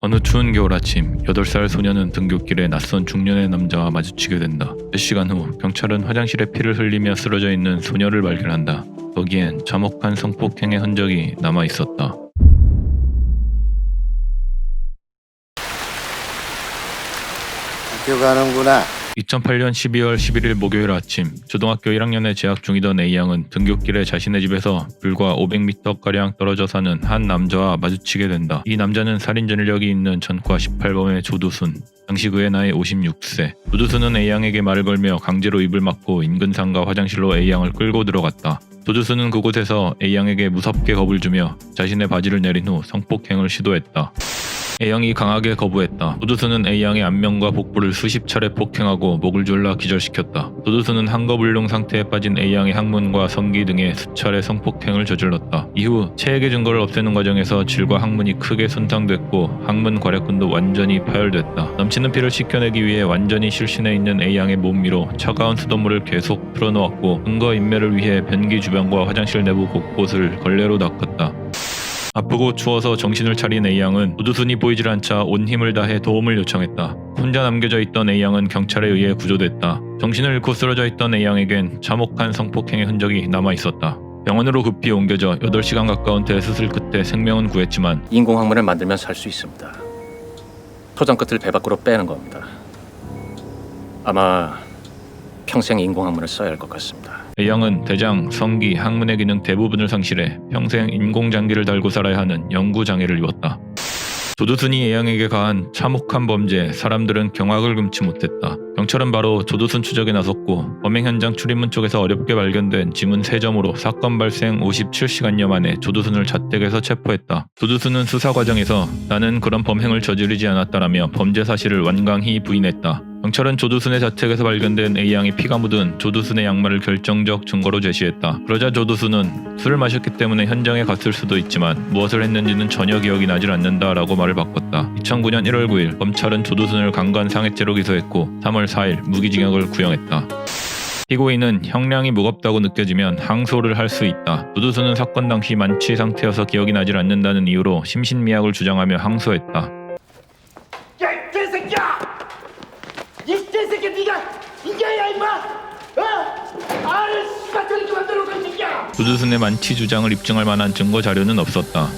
어느 추운 겨울 아침 8살 소녀는 등굣길에 낯선 중년의 남자와 마주치게 된다. 몇 시간 후 경찰은 화장실에 피를 흘리며 쓰러져 있는 소녀를 발견한다. 거기엔 참혹한 성폭행의 흔적이 남아 있었다. 학교 가는구나. 2008년 12월 11일 목요일 아침 초등학교 1학년에 재학 중이던 A양은 등굣길에 자신의 집에서 불과 500m가량 떨어져 사는 한 남자와 마주치게 된다. 이 남자는 살인 전력이 있는 전과 18범의 조두순. 당시 그의 나이 56세. 조두순은 A양에게 말을 걸며 강제로 입을 막고 인근 상가 화장실로 A양을 끌고 들어갔다. 조두순은 그곳에서 A양에게 무섭게 겁을 주며 자신의 바지를 내린 후 성폭행을 시도했다. A양이 강하게 거부했다. 도두수는 A양의 안면과 복부를 수십 차례 폭행하고 목을 졸라 기절시켰다. 도두수는 한거불능 상태에 빠진 A양의 항문과 성기 등에 수차례 성폭행을 저질렀다. 이후 체액의 증거를 없애는 과정에서 질과 항문이 크게 손상됐고 항문 괄약근도 완전히 파열됐다. 넘치는 피를 씻겨내기 위해 완전히 실신해 있는 A양의 몸 위로 차가운 수돗물을 계속 풀어놓았고 근거 인멸을 위해 변기 주변과 화장실 내부 곳곳을 걸레로 닦았다. 아프고 추워서 정신을 차린 A양은 우두순이 보이질 않자 온 힘을 다해 도움을 요청했다. 혼자 남겨져 있던 A양은 경찰에 의해 구조됐다. 정신을 잃고 쓰러져 있던 A양에겐 참혹한 성폭행의 흔적이 남아 있었다. 병원으로 급히 옮겨져 8시간 가까운 대수술 끝에 생명은 구했지만 인공항문을 만들면 살 수 있습니다. 토장 끝을 배 밖으로 빼는 겁니다. 아마 평생 인공항문을 써야 할 것 같습니다. A양은 대장, 성기, 항문의 기능 대부분을 상실해 평생 인공장기를 달고 살아야 하는 영구장애를 입었다. 조두순이 A양에게 가한 참혹한 범죄에 사람들은 경악을 금치 못했다. 경찰은 바로 조두순 추적에 나섰고 범행 현장 출입문 쪽에서 어렵게 발견된 지문 3점으로 사건 발생 57시간여 만에 조두순을 자택에서 체포했다. 조두순은 수사 과정에서 나는 그런 범행을 저지르지 않았다라며 범죄 사실을 완강히 부인했다. 경찰은 조두순의 자택에서 발견된 A양의 피가 묻은 조두순의 양말을 결정적 증거로 제시했다. 그러자 조두순은 술을 마셨기 때문에 현장에 갔을 수도 있지만 무엇을 했는지는 전혀 기억이 나질 않는다라고 말을 바꿨다. 2009년 1월 9일 검찰은 조두순을 강간 상해죄로 기소했고 3월 4일 무기징역을 구형했다. 피고인은 형량이 무겁다고 느껴지면 항소를 할 수 있다. 조두순은 사건 당시 만취 상태여서 기억이 나질 않는다는 이유로 심신미약을 주장하며 항소했다. 야, 이 개새끼야! 이 개새끼 네가 이게야 임마! 어? 아를 씨발 저렇게 만들어놓고 이 새끼야! 조두순의 만취 주장을 입증할 만한 증거 자료는 없었다.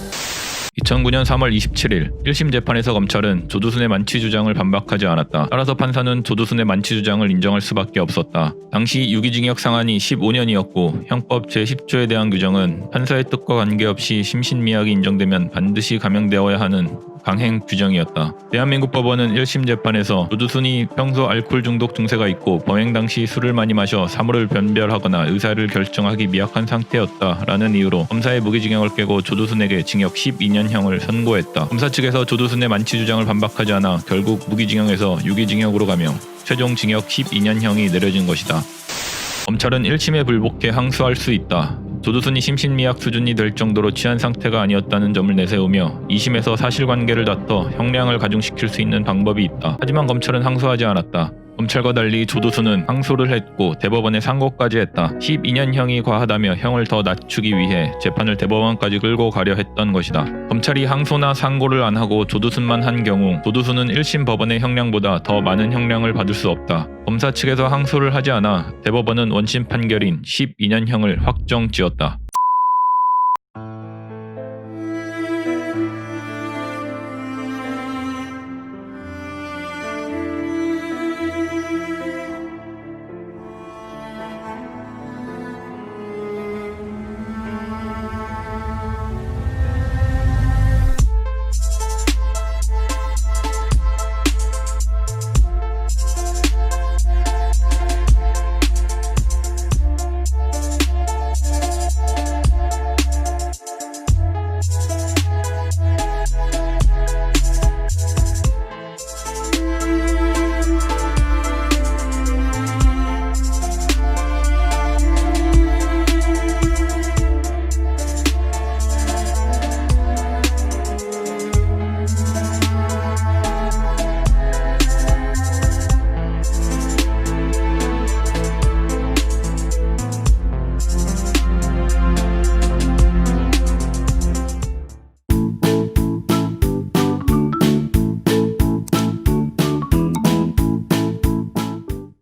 2009년 3월 27일 1심 재판에서 검찰은 조두순의 만취 주장을 반박하지 않았다. 따라서 판사는 조두순의 만취 주장을 인정할 수밖에 없었다. 당시 유기징역 상한이 15년이었고 형법 제10조에 대한 규정은 판사의 뜻과 관계없이 심신미약이 인정되면 반드시 감형되어야 하는 강행 규정이었다. 대한민국 법원은 1심 재판에서 조두순이 평소 알코올 중독 증세가 있고 범행 당시 술을 많이 마셔 사물을 변별하거나 의사를 결정하기 미약한 상태였다라는 이유로 검사의 무기징역을 깨고 조두순에게 징역 12년형을 선고했다. 검사 측에서 조두순의 만취 주장을 반박하지 않아 결국 무기징역에서 유기징역으로 가며 최종 징역 12년형이 내려진 것이다. 검찰은 1심에 불복해 항소할 수 있다. 조두순이 심신미약 수준이 될 정도로 취한 상태가 아니었다는 점을 내세우며 2심에서 사실관계를 다퉈 형량을 가중시킬 수 있는 방법이 있다. 하지만 검찰은 항소하지 않았다. 검찰과 달리 조두순은 항소를 했고 대법원에 상고까지 했다. 12년형이 과하다며 형을 더 낮추기 위해 재판을 대법원까지 끌고 가려 했던 것이다. 검찰이 항소나 상고를 안 하고 조두순만 한 경우 조두순은 1심 법원의 형량보다 더 많은 형량을 받을 수 없다. 검사 측에서 항소를 하지 않아 대법원은 원심 판결인 12년형을 확정 지었다.